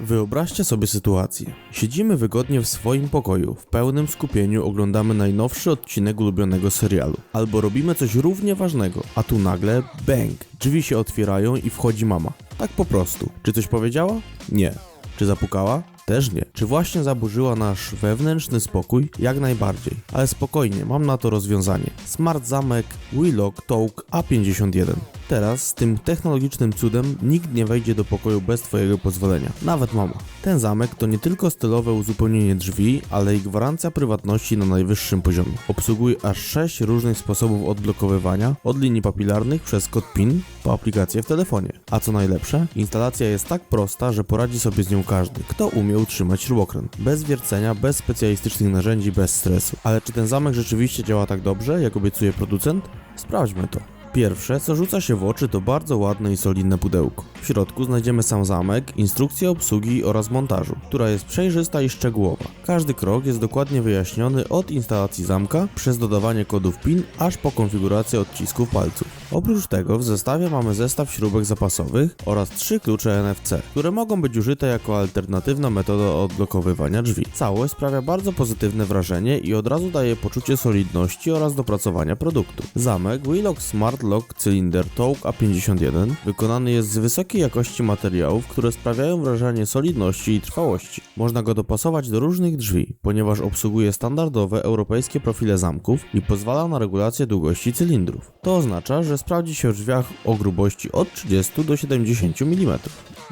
Wyobraźcie sobie sytuację. Siedzimy wygodnie w swoim pokoju, w pełnym skupieniu oglądamy najnowszy odcinek ulubionego serialu. Albo robimy coś równie ważnego, a tu nagle bang, drzwi się otwierają i wchodzi mama. Tak po prostu. Czy coś powiedziała? Nie. Czy zapukała? Też nie. Czy właśnie zaburzyła nasz wewnętrzny spokój? Jak najbardziej. Ale spokojnie, mam na to rozwiązanie. Smart zamek Willock Talk A51. Teraz z tym technologicznym cudem nikt nie wejdzie do pokoju bez Twojego pozwolenia. Nawet mama. Ten zamek to nie tylko stylowe uzupełnienie drzwi, ale i gwarancja prywatności na najwyższym poziomie. Obsługuje aż 6 różnych sposobów odblokowywania, od linii papilarnych przez kod PIN po aplikację w telefonie. A co najlepsze, instalacja jest tak prosta, że poradzi sobie z nią każdy, kto umie utrzymać śrubokręt. Bez wiercenia, bez specjalistycznych narzędzi, bez stresu. Ale czy ten zamek rzeczywiście działa tak dobrze, jak obiecuje producent? Sprawdźmy to. Pierwsze, co rzuca się w oczy, to bardzo ładne i solidne pudełko. W środku znajdziemy sam zamek, instrukcję obsługi oraz montażu, która jest przejrzysta i szczegółowa. Każdy krok jest dokładnie wyjaśniony od instalacji zamka, przez dodawanie kodów PIN, aż po konfigurację odcisków palców. Oprócz tego w zestawie mamy zestaw śrubek zapasowych oraz trzy klucze NFC, które mogą być użyte jako alternatywna metoda odblokowywania drzwi. Całość sprawia bardzo pozytywne wrażenie i od razu daje poczucie solidności oraz dopracowania produktu. Zamek Willock Smart Lock Cylinder Talk A51 wykonany jest z wysokiej jakości materiałów, które sprawiają wrażenie solidności i trwałości. Można go dopasować do różnych drzwi, ponieważ obsługuje standardowe europejskie profile zamków i pozwala na regulację długości cylindrów. To oznacza, że sprawdzi się w drzwiach o grubości od 30 do 70 mm.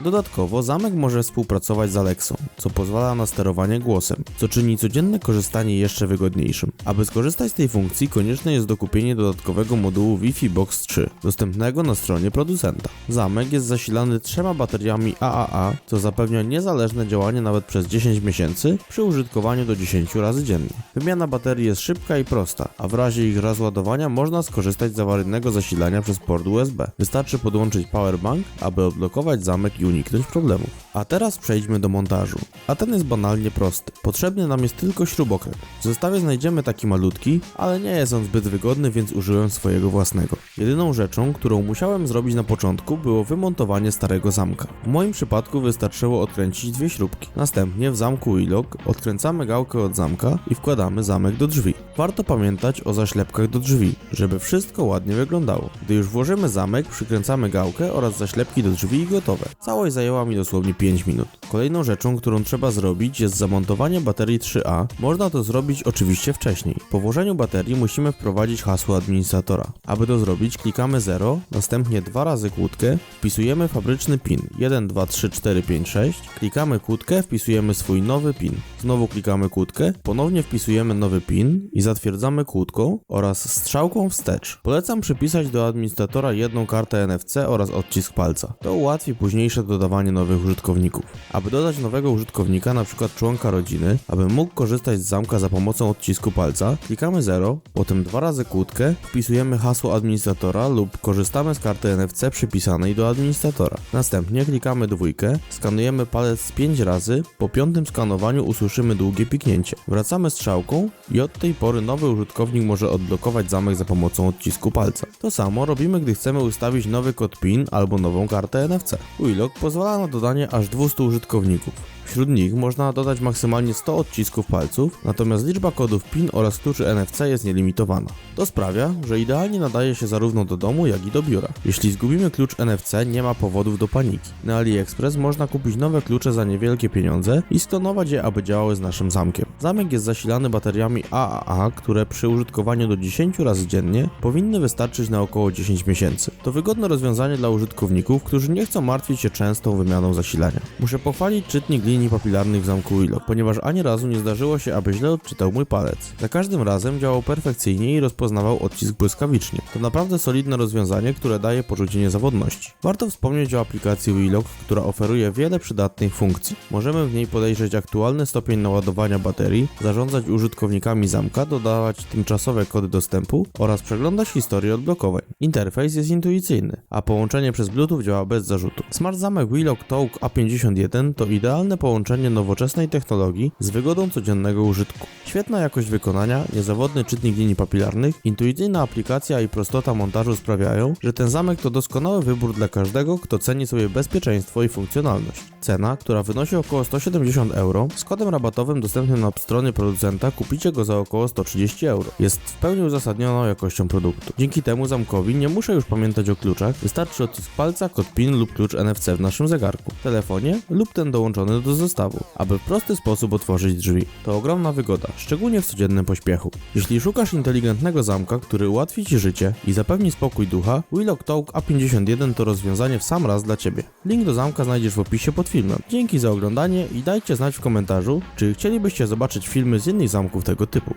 Dodatkowo zamek może współpracować z Alexą, co pozwala na sterowanie głosem, co czyni codzienne korzystanie jeszcze wygodniejszym. Aby skorzystać z tej funkcji konieczne jest dokupienie dodatkowego modułu Wi-Fi Box 3, dostępnego na stronie producenta. Zamek jest zasilany trzema bateriami AAA, co zapewnia niezależne działanie nawet przez 10 miesięcy przy użytkowaniu do 10 razy dziennie. Wymiana baterii jest szybka i prosta, a w razie ich rozładowania można skorzystać z awaryjnego zasilania przez port USB. Wystarczy podłączyć powerbank, aby odblokować zamek i uniknąć problemów. A teraz przejdźmy do montażu. A ten jest banalnie prosty. Potrzebny nam jest tylko śrubokręt. W zestawie znajdziemy taki malutki, ale nie jest on zbyt wygodny, więc użyłem swojego własnego. Jedyną rzeczą, którą musiałem zrobić na początku, było wymontowanie starego zamka. W moim przypadku wystarczyło odkręcić dwie śrubki. Następnie w zamku Willock odkręcamy gałkę od zamka i wkładamy zamek do drzwi. Warto pamiętać o zaślepkach do drzwi, żeby wszystko ładnie wyglądało. Gdy już włożymy zamek, przykręcamy gałkę oraz zaślepki do drzwi i gotowe. Całość zajęła mi dosłownie 5 minut. Kolejną rzeczą, którą trzeba zrobić jest zamontowanie baterii 3A. Można to zrobić oczywiście wcześniej. Po włożeniu baterii musimy wprowadzić hasło administratora. Aby to zrobić klikamy 0, następnie dwa razy kłódkę, wpisujemy fabryczny PIN 1, 2, 3, 4, 5, 6, klikamy kłódkę, wpisujemy swój nowy PIN. Znowu klikamy kłódkę, ponownie wpisujemy nowy PIN i zatwierdzamy kłódką oraz strzałką wstecz. Polecam przypisać do administratora jedną kartę NFC oraz odcisk palca. To ułatwi późniejsze dodawanie nowych użytkowników. Aby dodać nowego użytkownika, np. członka rodziny, aby mógł korzystać z zamka za pomocą odcisku palca, klikamy 0, potem dwa razy kłódkę, wpisujemy hasło administratora lub korzystamy z karty NFC przypisanej do administratora. Następnie klikamy dwójkę, skanujemy palec 5 razy, po piątym skanowaniu usłyszymy długie piknięcie. Wracamy strzałką i od tej pory nowy użytkownik może odblokować zamek za pomocą odcisku palca. To samo robimy, gdy chcemy ustawić nowy kod PIN albo nową kartę NFC. Willock pozwala na dodanie aż 200 użytkowników. Wśród nich można dodać maksymalnie 100 odcisków palców, natomiast liczba kodów PIN oraz kluczy NFC jest nielimitowana. To sprawia, że idealnie nadaje się zarówno do domu, jak i do biura. Jeśli zgubimy klucz NFC, nie ma powodów do paniki. Na AliExpress można kupić nowe klucze za niewielkie pieniądze i sklonować je, aby działały z naszym zamkiem. Zamek jest zasilany bateriami AAA, które przy użytkowaniu do 10 razy dziennie powinny wystarczyć na około 10 miesięcy. To wygodne rozwiązanie dla użytkowników, którzy nie chcą martwić się częstą wymianą zasilania. Muszę pochwalić czytnik linii papilarnych w zamku Willock, ponieważ ani razu nie zdarzyło się, aby źle odczytał mój palec. Za każdym razem działał perfekcyjnie i rozpoznawał odcisk błyskawicznie. To naprawdę solidne rozwiązanie, które daje poczucie niezawodności. Warto wspomnieć o aplikacji Willock, która oferuje wiele przydatnych funkcji. Możemy w niej podejrzeć aktualny stopień naładowania baterii, zarządzać użytkownikami zamka, dodawać tymczasowe kody dostępu oraz przeglądać historię odblokowań. Interfejs jest intuicyjny, a połączenie przez Bluetooth działa bez zarzutu. Smart zamek Willock Talk A51 to idealne połączenie połączenie nowoczesnej technologii z wygodą codziennego użytku. Świetna jakość wykonania, niezawodny czytnik linii papilarnych, intuicyjna aplikacja i prostota montażu sprawiają, że ten zamek to doskonały wybór dla każdego, kto ceni sobie bezpieczeństwo i funkcjonalność. Cena, która wynosi około 170 euro, z kodem rabatowym dostępnym na stronie producenta kupicie go za około 130 euro. Jest w pełni uzasadnioną jakością produktu. Dzięki temu zamkowi nie muszę już pamiętać o kluczach, wystarczy odcisk palca, kod PIN lub klucz NFC w naszym zegarku, telefonie lub ten dołączony do zestawu, aby w prosty sposób otworzyć drzwi. To ogromna wygoda, szczególnie w codziennym pośpiechu. Jeśli szukasz inteligentnego zamka, który ułatwi Ci życie i zapewni spokój ducha, Willock Talk A51 to rozwiązanie w sam raz dla Ciebie. Link do zamka znajdziesz w opisie pod filmem. Dzięki za oglądanie i dajcie znać w komentarzu, czy chcielibyście zobaczyć filmy z innych zamków tego typu.